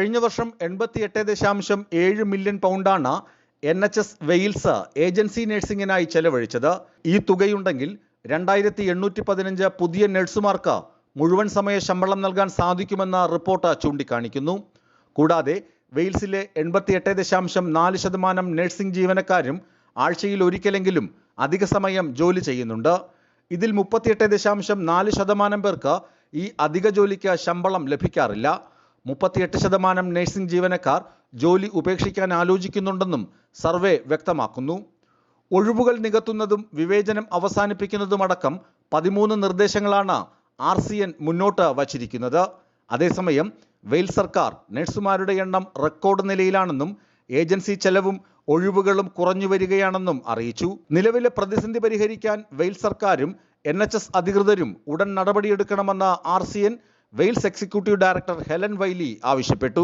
കഴിഞ്ഞ വർഷം എൺപത്തിയെട്ട് ദശാംശം ഏഴ് million പൗണ്ടാണ് N H S Wales agency നഴ്സിംഗിനായി ചെലവഴിച്ചത്. ഈ തുകയുണ്ടെങ്കിൽ രണ്ടായിരത്തി എണ്ണൂറ്റി പതിനഞ്ച് പുതിയ നഴ്സുമാർക്ക് മുഴുവൻ സമയ ശമ്പളം നൽകാൻ സാധിക്കുമെന്ന റിപ്പോർട്ട് ചൂണ്ടിക്കാണിക്കുന്നു. കൂടാതെ വെയിൽസിലെ എൺപത്തിയെട്ട് ദശാംശം നാല് ശതമാനം നഴ്സിംഗ് ജീവനക്കാരും ആഴ്ചയിൽ ഒരിക്കലെങ്കിലും അധിക സമയം ജോലി ചെയ്യുന്നുണ്ട്. ഇതിൽ മുപ്പത്തിയെട്ട് ദശാംശം നാല് ശതമാനം പേർക്ക് ഈ അധിക ജോലിക്ക് ശമ്പളം ലഭിക്കാറില്ല. മുപ്പത്തിയെട്ട് ശതമാനം നഴ്സിംഗ് ജീവനക്കാർ ജോലി ഉപേക്ഷിക്കാൻ ആലോചിക്കുന്നുണ്ടെന്നും സർവേ വ്യക്തമാക്കുന്നു. ഒഴിവുകൾ നികത്തുന്നതും വിവേചനം അവസാനിപ്പിക്കുന്നതുമടക്കം പതിമൂന്ന് നിർദ്ദേശങ്ങളാണ് ആർ സി എൻ മുന്നോട്ട് വച്ചിരിക്കുന്നത്. അതേസമയം വെയിൽ സർക്കാർ നഴ്സുമാരുടെ എണ്ണം റെക്കോർഡ് നിലയിലാണെന്നും ഏജൻസി ചെലവും ഒഴിവുകളും കുറഞ്ഞു വരികയാണെന്നും അറിയിച്ചു. നിലവിലെ പ്രതിസന്ധി പരിഹരിക്കാൻ വെയിൽ സർക്കാരും എൻ അധികൃതരും ഉടൻ നടപടിയെടുക്കണമെന്ന് R C N Wales executive director Helen Whiley ആവശ്യപ്പെട്ടു.